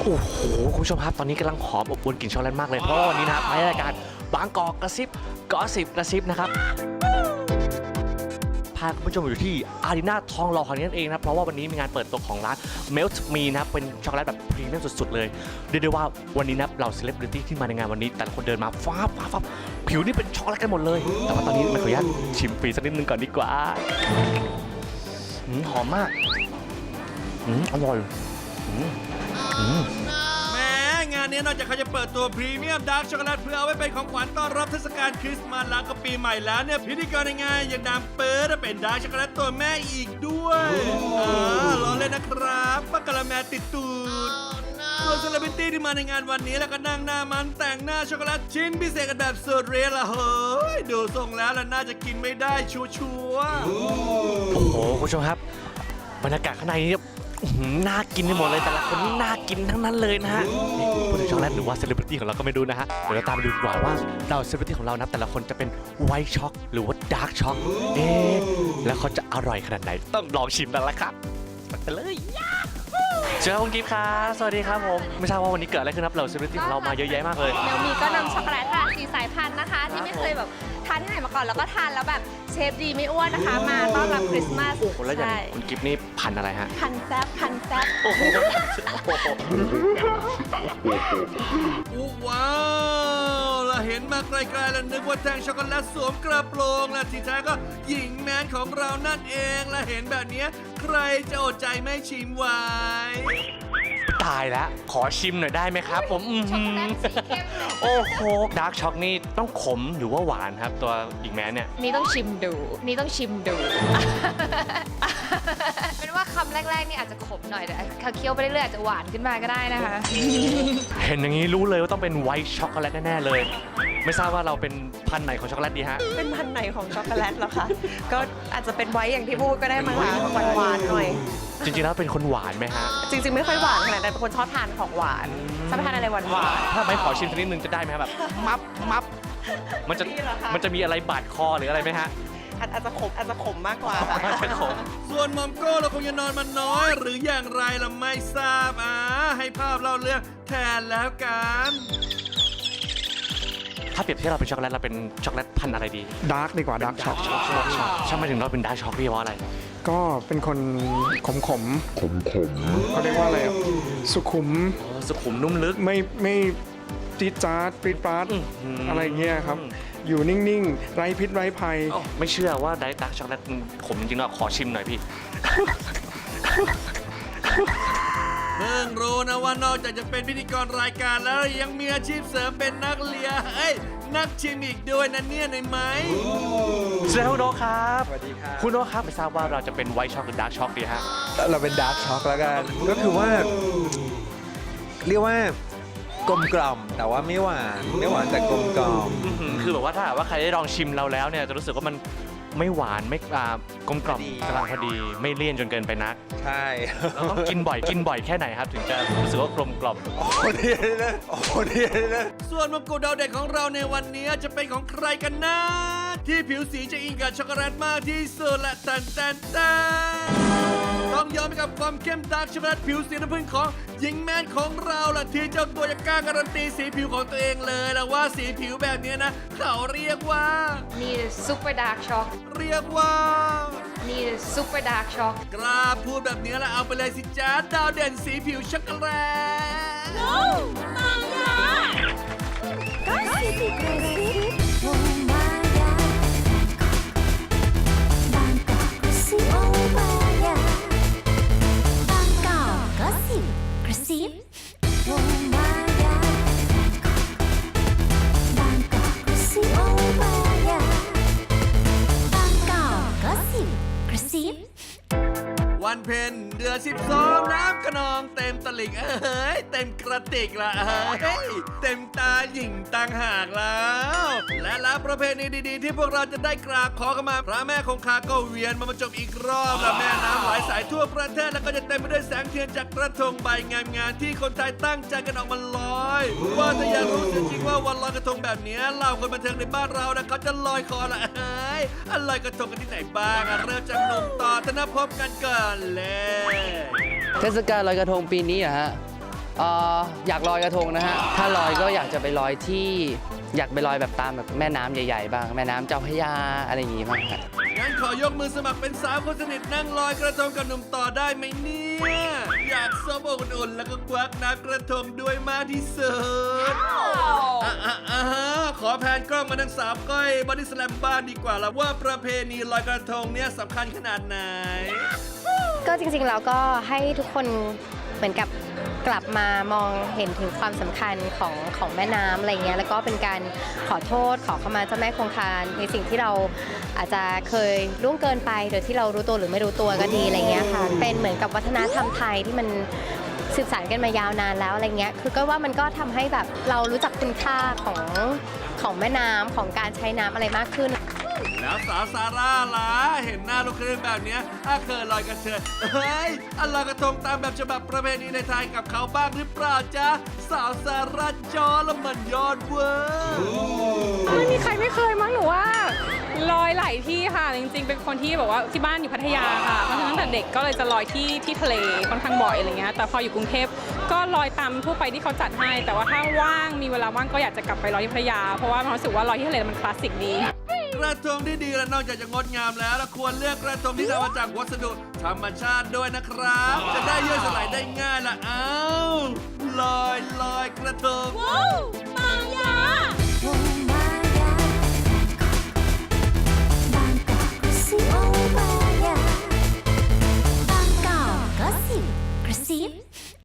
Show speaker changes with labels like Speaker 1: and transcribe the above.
Speaker 1: โอ้โหคุณผู้ชมครับ ตอนนี้กำลังหอมอบอวลกลิ่นช็อกโกแลตมากเลย เพราะวันนี้นะครับในรายการบางกอกกระซิบกอสิบกระซิบนะครับ พาคุณผู้ชมอยู่ที่อารีนาทองหล่อของนี้นั่นเองนะเพราะว่าวันนี้มีงานเปิดตัวของร้าน Melt Me นะครับเป็นช็อกโกแลตแบบพรีเมียมสุดๆเลยเรียกได้ว่าวันนี้นะครับเราเซเลบริตี้ที่มาในงานวันนี้ แต่ละคนเดินมาฟ้าฟ้าฟ้าผิวนี่เป็นช็อกโกแลตกันหมดเลย แต่ว่าตอนนี้มาขออนุญาตชิมฟรีสักนิดนึงก่อนดีกว่าอืมหอมมาก อืมอร่อยอืมอืม
Speaker 2: แหม้งานนี้นอกจากเขาจะเปิดตัวพรีเมียมดาร์กช็อกโกแลตเพื่อเอาไว้เป็นของขวัญต้อนรับเทศกาลคริสต์มาสแล้วก็ปีใหม่แล้วเนี่ยพิธีกรในงานยังนำเปิดเป็นดาร์กช็อกโกแลตตัวแม่อีกด้วยอ่ารอเลยนะครับปากกะละแมติดตูดส่วนเซเลบริตี้ที่มาในงานวันนี้แล้วก็นั่งหน้ามันแต่งหน้าช็อกโกแลตชิ้นพิเศษกันแบบสุดเรียลละเฮ้ยดูทรงแล้วแล้วน่าจะกินไม่ได้ชัวร์ๆ
Speaker 1: โอ้โหคุณผู้ชมครับ บรรยากาศข้างในนี่อื้อหือ น่ากินไปหมดเลยแต่ละคนนี่น่ากินทั้งนั้นเลยนะฮะนี่พูดถึงช็อกโกแลตหรือว่าเซเลบริตี้ของเราก็ไม่รู้นะฮะเดี๋ยวเราตามไปดูดีกว่าว่าเราเซเลบริตี้ของเรานะแต่ละคนจะเป็นไวท์ช็อกหรือว่าดาร์กช็อกเอ๊ะแล้วเขาจะอร่อยขนาดไหนต้องลองชิมแล้วละครับไปเลย เจอคุณกิฟต์ครับสวัสดีครับผมไม่ทราบว่าวันนี้เกิดอะไรขึ้นครับเราเซเลบริตี้ของเรามาเยอะแยะมากเลย
Speaker 3: เดี๋ยวมีก็นำช็อกโกแลตค่ะสีสายพันธุ์นะคะ ที่ไม่เคยแบบทานที่ไหนมาก่อนแล้วก็ทานแล้วแบบเชฟดีไม่อ้วนนะคะ มาต้อนรับคริสต์มาส
Speaker 1: โอ้โหแล้วอย่าง
Speaker 3: ใช่
Speaker 1: คุณกิฟต์นี่พันธุ์อะไรฮะ
Speaker 3: พันแซบพันแซบ
Speaker 1: โอ้โห
Speaker 2: อู้ว้าว เราเห็นมาไกลๆแล้วนึกว่าแท่งช็อกโกแลตสวมกระโปรงและที่แท้ก็หญิงแมนของเรานั่นเองและเห็นแบบเนี้ยใครจะอดใจไม่ชิมไหว
Speaker 1: ตายแล้ว ขอชิมหน่อยได้ไหมครับผมอื้อ
Speaker 3: ช็อก
Speaker 1: หื
Speaker 3: โกแล
Speaker 1: อ
Speaker 3: ตสีเข้มเลย
Speaker 1: โอ้โหดาร์กช็อกนี่ต้องขมหรือว่าหวานครับตัวหญิงแม้เนี่ย
Speaker 3: นี่ต้องชิมดู นี่ต้องชิมดู จจะขมหน่อยแต่เคี้ยวไปเรื่อยๆอาจจะหวานขึ้นมาก็ได้นะคะ
Speaker 1: เห็นอย่างนี้รู้เลยว่าต้องเป็นไวท์ช็อกโกแลตแน่ๆเลย ไม่ทราบว่าเราเป็นพันธุ์ไหนของช็อกโกแลตดีฮะ
Speaker 4: เป็นพันธุ์ไหนของช็อกโกแลตเหรอคะ ก็อาจจะเป็นไว้อย่างที่พูดก็ได้มั้งคะหวานหวานๆหน่อย
Speaker 1: จริงๆแล้วเป็นคนหวานไหมฮะ
Speaker 4: จริง ๆ ไม่ค่อยหวานขนาดนั้นเป็นคนชอบทานของหวานชอบทานอะไรหวานหวาน
Speaker 1: ถ้าไม่ขอชิมสักนิดนึงจะได้ไหมครับแบบมับมับมันจะ
Speaker 4: นี่เหรอคะ
Speaker 1: มันจะมีอะไรบาดคอหรืออะไรไหมฮะ
Speaker 4: อาจจะขมอาจจะขมมากกว่าค่ะ
Speaker 1: อาจจะขม
Speaker 2: ส่วนหมอมโก้เราคงจะนอนมันน้อย หรืออย่างไรเราไม่ทราบอ่าให้ภาพเล่าเรื่องแทนแล้วกัน
Speaker 1: ถ้าเปรียบเทียบเราเป็นช็อกโกแลตเราเป็นช็อกโกแลตพันธุ์อะไรดี
Speaker 5: ดาร์กดีกว่าดาร์กช็อก
Speaker 1: ทำไมถึงเราเป็นดาร์กช็อกพี่เพราะอะไร
Speaker 5: ก็เป็นคนขมขมขมขมเขาเรียกว่าอะไรอะสุขุม
Speaker 1: เออสุขุมนุ่มลึก
Speaker 5: ไม่ไม่ จี๊ดจ๊าดปรีดปราด
Speaker 1: อื้อหืออ
Speaker 5: อะไรเงี้ยครับ อยู่นิ่งๆ ไร้พิษไร้ภัย
Speaker 1: โอ้ไม่เชื่อว่าดาร์กช็อกโกแลตมันขมจริงๆเราขอชิมหน่อยพี่
Speaker 2: เพิ่งรู้นะว่านอกจากจะเป็นพิธีกรรายการแล้วยังมีอาชีพเสริมเป็นนักเลียเอ้ยนักชิมอีกด้วยนะเนี่ยในไหม
Speaker 1: สวัสดีครับคุณโนตครับ
Speaker 6: สวัสดีครับ
Speaker 1: คุณโนตครับไม่ทราบว่าเราจะเป็นไวท์ช็อกหรือดาร์กช็อกดีฮะ
Speaker 6: เราเป็นดาร์กช็อกแล้วกัน ก็คือว่า เรียกว่า กลมกล่อมแต่ว่าไม่หวานไม่หวานแต่กลมกล่อม
Speaker 1: อื้อหือคือแบบว่าถ้าหากว่าใครได้ลองชิมเราแล้วเนี่ยจะรู้สึกว่ามันไม่หวานไม่อ่ากลมกล่อม
Speaker 6: พอดี
Speaker 1: กำลังพอดีไม่เลี่ยนจนเกินไปนัก
Speaker 6: ใช่
Speaker 1: เราต้องกินบ่อยกินบ่อยแค่ไหนครับ ถึงจะรู้สึกว่ากลมกล่อม
Speaker 6: โอ้ดีเลยนะโอ้ดีเลยนะ
Speaker 2: ส่วนมงกุฎดาวเด็กของเราในวันนี้จะเป็นของใครกันนะ ที่ผิวสีจะอิงกับช็อกโกแลตมากที่สุดและแตันแตันแตันต้อง ยอมไปกับความเข้มดาร์กช็อกโกแลตผิวสีน้ำผึ้งของหญิงแมนของเราล่ะที่เจ้าตัวจะกล้าการันตีสีผิวของตัวเองเลยแล้วว่าสีผิวแบบนี้นะ เขาเรียกว่า
Speaker 3: นี่ซูเปอร์ดาร์กช็อก
Speaker 2: เรียกว่า
Speaker 3: นี่ซูเปอร์ดาร์กช็อก
Speaker 2: กล้าพูดแบบนี้แล้วเอาไปเลยสิจ้าดาวเด่นสีผิวช็อกโกแลต
Speaker 7: Gossip.
Speaker 2: เพ็ญ เดือนสิบสองน้ำขนองเต็มตลิ่งเอ้ยเต็มกระติกละเอ้ยเต็มตาหญิงต่างหากแล้ว และแล้วประเพณีดีๆ ที่พวกเราจะได้กราบขอขมาพระแม่คงคาก็เวียนมาบรรจบอีกรอบและแม่น้ำหลายสายทั่วประเทศแล้วก็จะเต็มไปด้วยแสงเทียนจากกระทงใบงามงานที่คนไทยตั้งใจกันออกมาลอยว่าถ้าอยากรู้จริงๆว่าวันลอยกระทงแบบนี้เหล่าคนบันเทิงในบ้านเรานะเขาจะลอยคอละเอ้ยอะลอยกระทงกันที่ไหนบ้างเริ่มจากหนุ่มต่อธนภพกันก่อนเลย
Speaker 8: เทศกาลลอยกระทงปีนี้อะฮะเอ่ออยากลอยกระทงนะฮะ ถ้าลอยก็อยากจะไปลอยที่ อยากไปลอยแบบตามแบบแม่น้ำใหญ่ๆบ้าง แม่น้ำเจ้าพระยาอะไรอย่างงี้บ้างครับ
Speaker 2: งั้นขอยกมือสมัครเป็นสาวคนสนิทนั่งลอยกระทงกับหนุ่มต่อได้ไหมเนี่ย อยากซบอกอุ่นๆแล้วก็ควักน้ำกระทงด้วยมากที่สุดอะอะอะฮะขอแพนกล้องมาทางสาวก้อยบอดี้สแลมบ้านดีกว่าแล้วว่าประเพณีลอยกระทงเนี่ยสำคัญขนาดไหน
Speaker 9: ก็จริงๆแล้วก็ให้ทุกคนเหมือนกับกลับมามองเห็นถึงความสำคัญของของแม่น้ำอะไรเงี้ยแล้วก็เป็นการขอโทษขอเข้ามาเจ้าแม่คงคาในสิ่งที่เราอาจจะเคยล่วงเกินไปโดยที่เรารู้ตัวหรือไม่รู้ตัวก็ดีอะไรเงี้ยค่ะเป็นเหมือนกับวัฒนธรรมไทยที่มันสืบสานกันมายาวนานแล้วอะไรเงี้ยคือก็ว่ามันก็ทำให้แบบเรารู้จักคุณค่าของของแม่น้ำของการใช้น้ำอะไรมากขึ้น
Speaker 2: แล้วสาวซาร่าล่ะเห็นหน้าลูกครึ่งแบบเนี้ยถ้าเคยลอยกระเทยเฮ้ยอลอยกระทงตามแบบฉบับประเพณีในไทยกับเขาบ้างหรือเปล่าจ๊ะสาวซาร่าจอละมันยอดเวอร์
Speaker 10: ไม่มีใครไม่เคยมั้งหนูว่าลอยหลายที่ค่ะ จริงๆ เป็นคนที่แบบว่าที่บ้านอยู่พัทยาค่ะเพราะฉะนั้นตั้งแต่เด็กก็เลยจะลอยที่ที่ทะเลค่อนข้างบ่อยอะไรเงี้ยแต่พออยู่กรุงเทพก็ลอยตามทั่วไปที่เขาจัดให้ แต่ว่าถ้าว่างมีเวลาว่างก็อยากจะกลับไปลอยที่พัทยา เพราะว่ามันรู้สึกว่าลอยที่ทะเลมันคลาสสิกดี
Speaker 2: กระทงที่ดีและนอกจากจะงดงามแล้วเราควรเลือกกระทงที่ทำมาจากวัสดุธรรมชาติด้วยนะครับ จะได้ย่อยสลายได้ง่ายละเอ้าลอยลอยกระทง